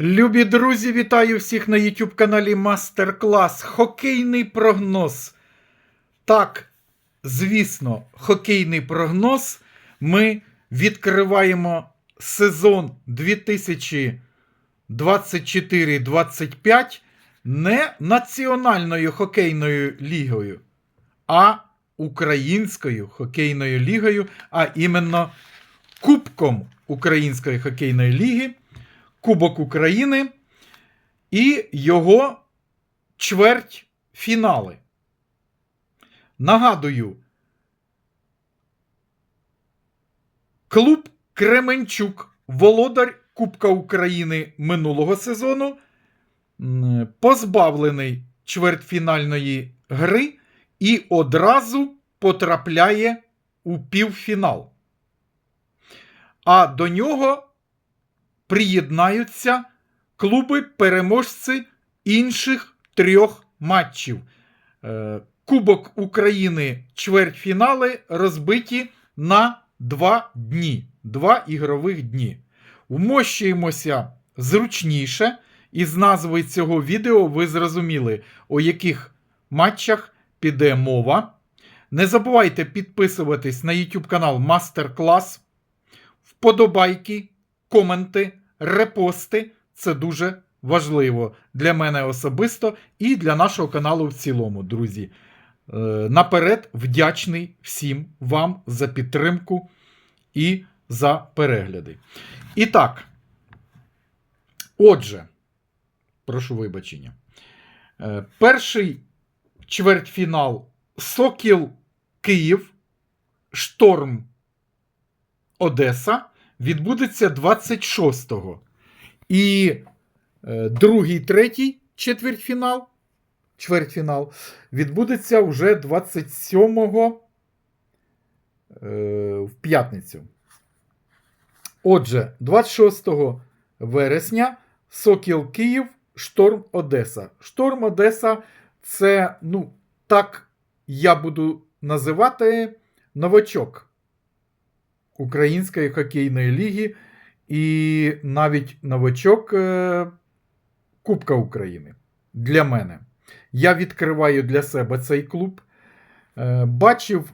Любі друзі, вітаю всіх на YouTube каналі Мастер Клас. Хокейний прогноз. Так, звісно, хокейний прогноз. Ми відкриваємо сезон 2024-25 не Національною хокейною лігою, а Українською хокейною лігою, а іменно Кубком Української хокейної ліги. Кубок України і його чверть фінали. Нагадую, клуб Кременчук, володар Кубка України минулого сезону, позбавлений чвертьфінальної гри і одразу потрапляє у півфінал. А до нього приєднаються клуби-переможці інших трьох матчів. Е, Кубок України чвертьфінали розбиті на два дні, два ігрових дні. Вмощуємося зручніше, і з назви цього відео ви зрозуміли, о яких матчах піде мова. Не забувайте підписуватись на YouTube канал Мастер Клас, вподобайки, коменти, репости це дуже важливо для мене особисто і для нашого каналу в цілому, друзі. Е, Наперед вдячний всім вам за підтримку і за перегляди. І так, отже, прошу вибачення. Е, Перший чвертьфінал Сокіл Київ, Шторм Одеса відбудеться 26-го. І е, другий, третій четвертьфінал, чвертьфінал відбудеться вже 27-го е, в п'ятницю. Отже, 26 вересня Сокіл Київ, Шторм Одеса. Шторм Одеса це, ну, так я буду називати новачок Української хокейної ліги і навіть новачок е, Кубка України для мене. Я відкриваю для себе цей клуб. Е, Бачив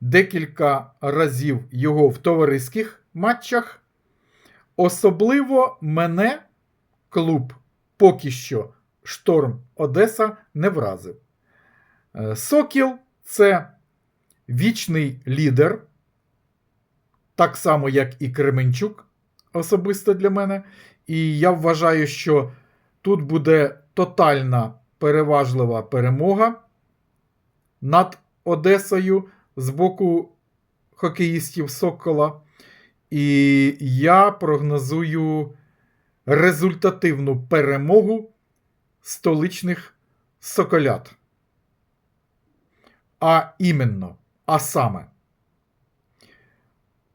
декілька разів його в товариських матчах. Особливо мене клуб поки що Шторм Одеса не вразив. Е, Сокіл це вічний лідер так само, як і Кременчук, особисто для мене. І я вважаю, що тут буде тотальна переважлива перемога над Одесою з боку хокеїстів Сокола. І я прогнозую результативну перемогу столичних соколят. А іменно, а саме.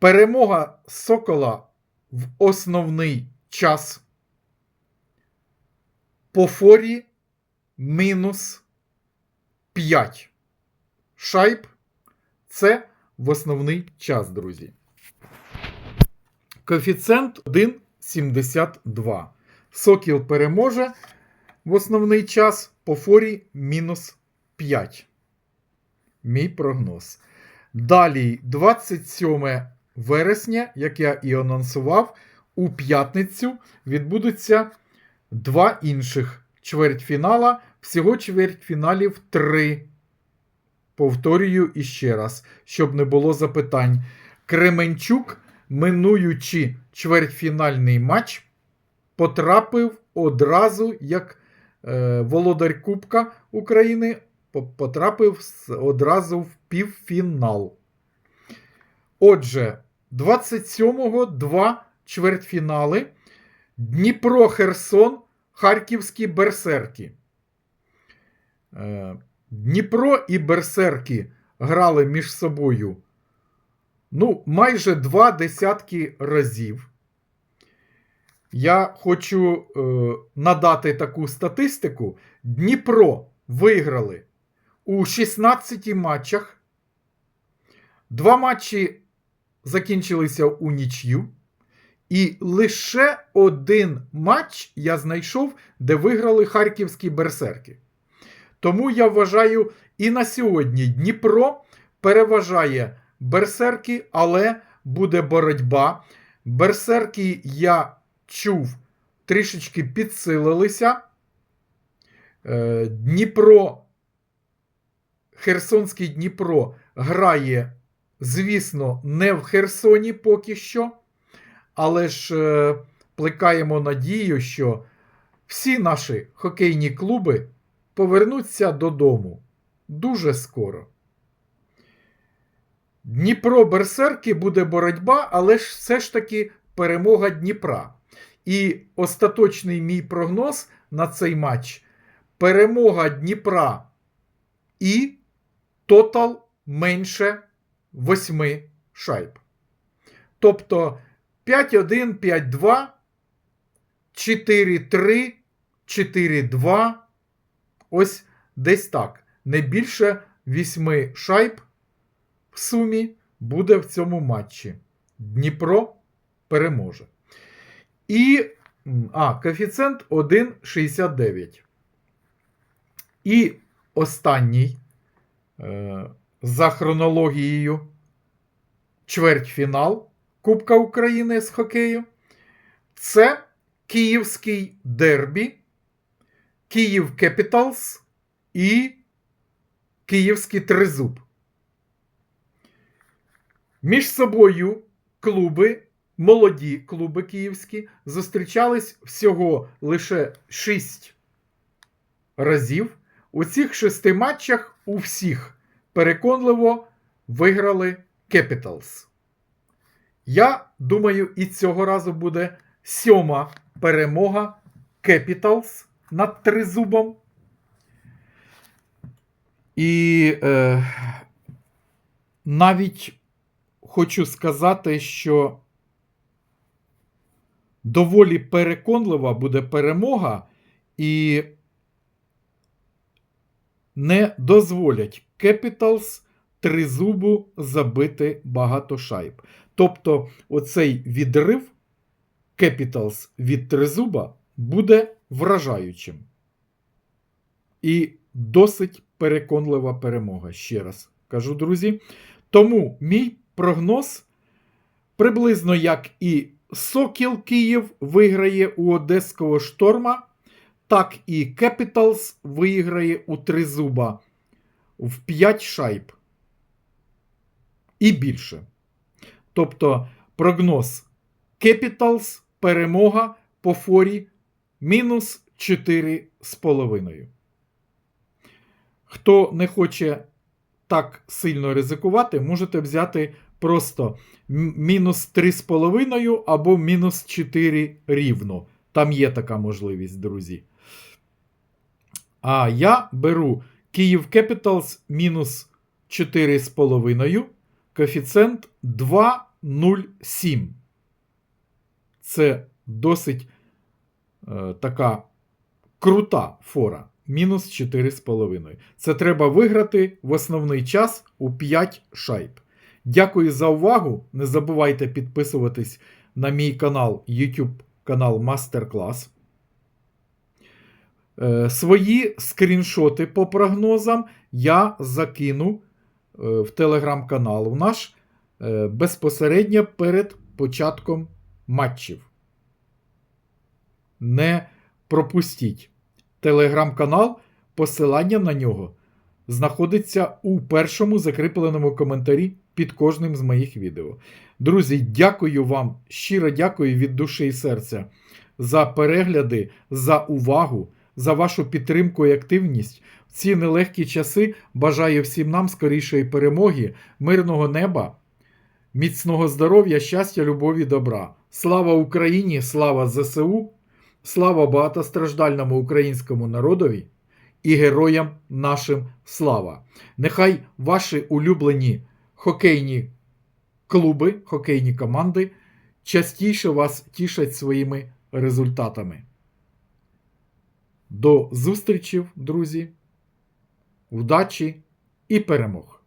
Перемога Сокола в основний час по форі мінус 5 шайб. Це в основний час, друзі. Коефіцієнт 1,72. Сокіл переможе в основний час по форі мінус 5. Мій прогноз. Далі 27 вересня, як я і анонсував, у п'ятницю відбудуться два інших чвертьфінала. Всього чвертьфіналів три. Повторюю іще раз, щоб не було запитань. Кременчук, минуючи чвертьфінальний матч, потрапив одразу як е, володар Кубка України, потрапив одразу в півфінал. Отже, 27-го два чвертьфінали. Дніпро Херсон, Харківські Берсерки. Е, Дніпро і Берсерки грали між собою ну, майже два десятки разів. Я хочу е, надати таку статистику. Дніпро виграли у 16 матчах. Два матчі закінчилися у нічю. І лише один матч я знайшов, де виграли харківські берсерки. Тому я вважаю, і на сьогодні Дніпро переважає берсерки, але буде боротьба. Берсерки, я чув, трішечки підсилилися. Е, Дніпро, Херсонський Дніпро грає, звісно, не в Херсоні поки що. Але ж е, плекаємо надію, що всі наші хокейні клуби повернуться додому дуже скоро. Дніпро Берсерки буде боротьба, але ж все ж таки перемога Дніпра. І остаточний мій прогноз на цей матч перемога Дніпра і тотал менше 8 шайб. Тобто 5-1, 5-2, 4-3, 4-2. Ось десь так. Не більше 8 шайб в сумі буде в цьому матчі. Дніпро переможе. І а, коефіцієнт 1,69. І останній е, за хронологією чвертьфінал Кубка України з хокею. Це Київський дербі, Київ Кепіталс і Київський Тризуб. Між собою клуби, молоді клуби київські, зустрічались всього лише 6 разів. У цих шести матчах у всіх переконливо виграли Capitals. Я думаю, і цього разу буде сьома перемога Capitals над тризубом. І е, навіть хочу сказати, що доволі переконлива буде перемога, і не дозволять Capitals тризубу забити багато шайб. Тобто, оцей відрив Capitals від тризуба буде вражаючим. І досить переконлива перемога. Ще раз кажу, друзі. Тому мій прогноз приблизно як і Сокіл Київ виграє у Одеського шторма, так і Capitals виграє у Тризуба в 5 шайб. І більше. Тобто прогноз Capitals перемога по форі мінус 4,5. Хто не хоче так сильно ризикувати, можете взяти просто мінус 3,5 або мінус 4 рівно. Там є така можливість, друзі. А я беру Київ Capitals мінус 4,5, коефіцієнт 2,07. Це досить е, така крута фора. Мінус 4,5. Це треба виграти в основний час у 5 шайб. Дякую за увагу. Не забувайте підписуватись на мій канал, YouTube канал Мастер Клас. Е, Свої скріншоти по прогнозам я закину е, в телеграм-канал наш е, безпосередньо перед початком матчів. Не пропустіть. Телеграм-канал, посилання на нього знаходиться у першому закріпленому коментарі під кожним з моїх відео. Друзі, дякую вам, щиро дякую від душі і серця за перегляди, за увагу, за вашу підтримку і активність. В ці нелегкі часи бажаю всім нам скорішої перемоги, мирного неба, міцного здоров'я, щастя, любові, добра. Слава Україні! Слава ЗСУ! Слава багатостраждальному українському народові і героям нашим слава! Нехай ваші улюблені хокейні клуби, хокейні команди частіше вас тішать своїми результатами. До зустрічі, друзі, удачі і перемог!